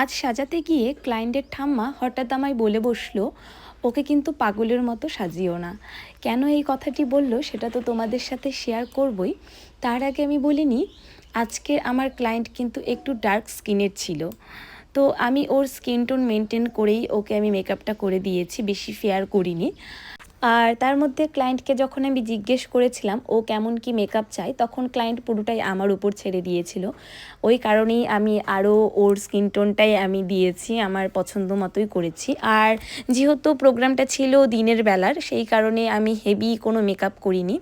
আজ সাজাতে গিয়ে ক্লায়েন্টের ঠাম্মা হঠাৎ আমায় বলে বসল, ওকে কিন্তু পাগলের মতো সাজিও না। কেন এই কথাটি বলল সেটা তো তোমাদের সাথে শেয়ার করবই। তার আগে আমি বলিনি আজকে আমার ক্লায়েন্ট কিন্তু একটু ডার্ক স্কিনের ছিল। তো আমি ওর স্কিন টোন মেনটেন করেই ওকে আমি মেকআপটা করে দিয়েছি, বেশি ফেয়ার করিনি। আর তার মধ্যে ক্লায়েন্টকে যখন আমি জিজ্ঞেস করেছিলাম, ও কেমন কি মেকআপ চাই তখন ক্লায়েন্ট পুরোটাই আমার উপর ছেড়ে দিয়েছিল। ওই কারণেই আমি আরও ওর স্কিন টোনটাই আমি দিয়েছি, আমার পছন্দ মতোই করেছি। আর যেহেতু প্রোগ্রামটা ছিল দিনের বেলার, সেই কারণে আমি হেভি কোনো মেকআপ করিনি।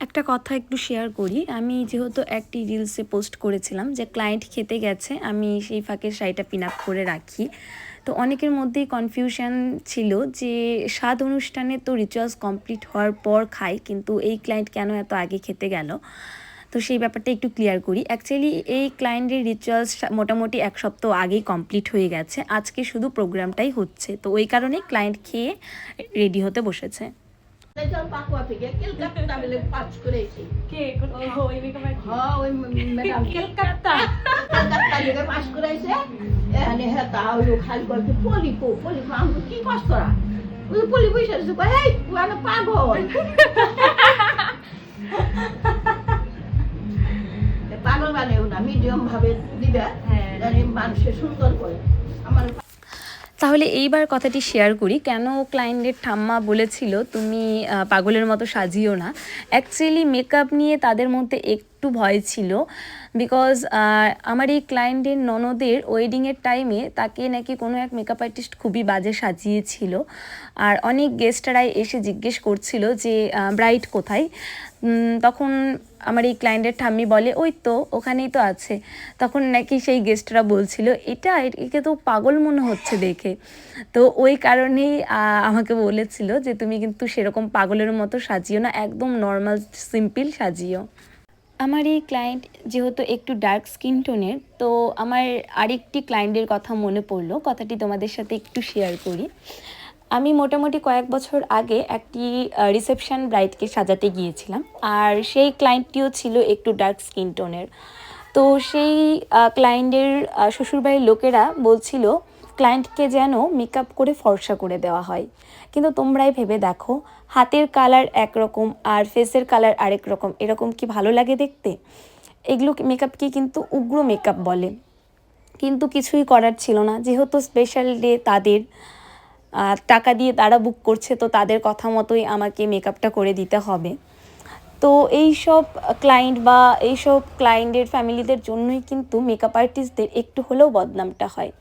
একটা কথা একটু শেয়ার করি, আমি যেহেতু একটি রিলসে পোস্ট করেছিলাম যে ক্লায়েন্ট খেতে গেছে, আমি সেই ফাঁকে শাড়িটা পিন আপ করে রাখি। তো অনেকের মধ্যেই কনফিউশন ছিল যে স্বাদ অনুষ্ঠানে তো রিচুয়ালস কমপ্লিট হওয়ার পর খাই কিন্তু এই ক্লায়েন্ট কেন এত আগে খেতে গেল? তো সেই ব্যাপারটা একটু ক্লিয়ার করি। অ্যাকচুয়ালি এই ক্লায়েন্টের রিচুয়ালস মোটামুটি এক সপ্তাহ আগেই কমপ্লিট হয়ে গেছে। আজকে শুধু প্রোগ্রামটাই হচ্ছে। তো ওই কারণেই ক্লায়েন্ট খেয়ে রেডি হতে বসেছে। জল পাকুয়া থেকে কেলকাতা। এখানে হলো খালি পলি আমি কি কষ্ট ওই পলি বসে আছে পাগল। পাগল বানেও না মিডিয়াম ভাবে দিবে হ্যাঁ। জানি মানুষের সুন্দর করে। আমার তাহলে এইবার কথাটি শেয়ার করি। কেন ক্লায়েন্টের ঠাম্মা বলেছিল, তুমি পাগলের মতো সাজিও না? অ্যাকচুয়ালি মেকআপ নিয়ে তাদের মধ্যে একটু ভয় ছিল বিকজ আমার এই ক্লায়েন্টের ননদের ওয়েডিংয়ের টাইমে তাকে নাকি কোনো এক মেকআপ আর্টিস্ট খুবই বাজে সাজিয়েছিল। আর অনেক গেস্টরাই এসে জিজ্ঞেস করছিল যে ব্রাইট কোথায়? তখন আমার এই ক্লায়েন্টের ঠাম্মি বলে, ওই তো, ওখানেই তো আছে। তখন নাকি সেই গেস্টরা বলছিল, এটা একে তো পাগল মনে হচ্ছে দেখে। তো ওই কারণেই আমাকে বলেছিল যে, তুমি কিন্তু সেরকম পাগলের মতো সাজিও না, একদম নর্মাল সিম্পল সাজিও। আমার এই ক্লায়েন্ট যেহেতু একটু ডার্ক স্কিন টোনের তো আমার আরেকটি ক্লায়েন্টের কথা মনে পড়ল। কথাটি তোমাদের সাথে একটু শেয়ার করি। আমি মোটামুটি কয়েক বছর আগে একটি রিসেপশন ব্রাইডকে সাজাতে গিয়েছিলাম। আর সেই ক্লায়েন্টটিও ছিল একটু ডার্ক স্কিন টোনের তো সেই ক্লায়েন্টের শ্বশুরবাড়ির লোকেরা বলছিল ক্লায়েন্টকে যেন মেকআপ করে ফর্সা করে দেওয়া হয়। কিন্তু তোমরাই ভেবে দেখো, হাতের কালার একরকম আর ফেসের কালার আরেক রকম। এরকম কি ভালো লাগে দেখতে? এগুলো মেকআপকে কিন্তু উগ্র মেকআপ বলে। কিন্তু কিছুই করার ছিল না। যেহেতু স্পেশাল ডে তাদের টাকা দিয়ে তারা বুক করছে, তো তাদের কথা মতোই আমাকে মেকআপটা করে দিতে হবে। তো এই সব ক্লায়েন্ট বা এইসব ক্লায়েন্টের ফ্যামিলিদের জন্যই কিন্তু মেকআপ আর্টিস্টদের একটু হলেও বদনামটা হয়।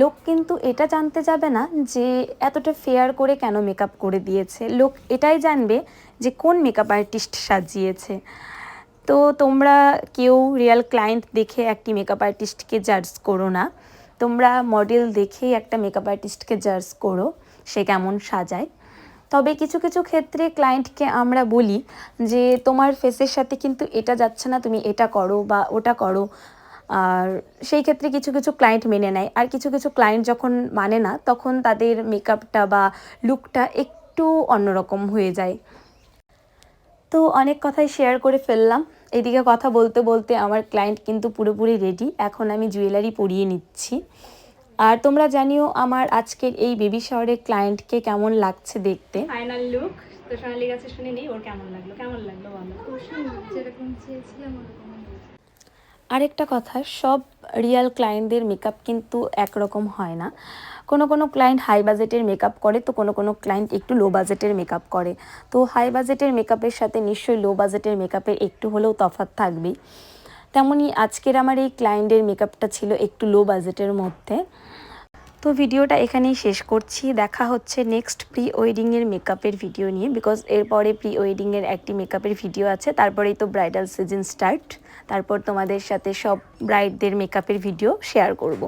লোক কিন্তু এটা জানতে যাবে না যে এতটা ফেয়ার করে কেন মেকআপ করে দিয়েছে। লোক এটাই জানবে যে কোন মেকআপ আর্টিস্ট সাজিয়েছে। তো তোমরা কেউ রিয়েল ক্লায়েন্ট দেখে একটি মেকআপ আর্টিস্টকে জাজ করো না। তোমরা মডেল দেখেই একটা মেকআপ আর্টিস্টকে জাজ করো, সে কেমন সাজায়। তবে কিছু কিছু ক্ষেত্রে ক্লায়েন্টকে আমরা বলি যে, তোমার ফেসের সাথে কিন্তু এটা যাচ্ছে না, তুমি এটা করো বা ওটা করো। আর সেই ক্ষেত্রে কিছু কিছু ক্লায়েন্ট মেনে নেয়। আর কিছু কিছু ক্লায়েন্ট যখন মানে না, তখন তাদের মেকআপটা বা লুকটা একটু অন্যরকম হয়ে যায়। তো অনেক কথাই শেয়ার করে ফেললাম। এদিকে কথা বলতে বলতে আমার ক্লায়েন্ট কিন্তু পুরোপুরি রেডি এখন আমি জুয়েলারি পরিয়ে নিচ্ছি। আর তোমরা জানিও আমার আজকের এই বেবি শহরের ক্লায়েন্টকে কেমন লাগছে দেখতে? ফাইনাল লুক তো সোনালি কাছে শুনে নিই ওর কেমন লাগল? কেমন লাগল বলো? খুব সুন্দর যেরকম চেয়েছিলাম ওরকম। আরেকটা কথা, সব রিয়াল ক্লায়েন্টদের মেকআপ কিন্তু একরকম হয় না। কোনো কোনো ক্লায়েন্ট হাই বাজেটের মেকআপ করে তো কোনো কোনো ক্লায়েন্ট একটু লো বাজেটের মেকআপ করে। তো হাই বাজেটের মেকআপের সাথে নিশ্চয়ই লো বাজেটের মেকআপের একটু হলেও তফাৎ থাকবেই। তেমনই আজকের আমার এই ক্লায়েন্টের মেকআপটা ছিল একটু লো বাজেটের মধ্যে। তো ভিডিওটা এখানেই শেষ করছি। দেখা হচ্ছে নেক্সট প্রি ওয়েডিংয়ের মেকআপের ভিডিও নিয়ে বিকজ এরপরে প্রি ওয়েডিংয়ের একটি মেকআপের ভিডিও আছে। তারপরেই তো ব্রাইডাল সিজন স্টার্ট তারপর তোমাদের সাথে সব ব্রাইডদের মেকআপের ভিডিও শেয়ার করব।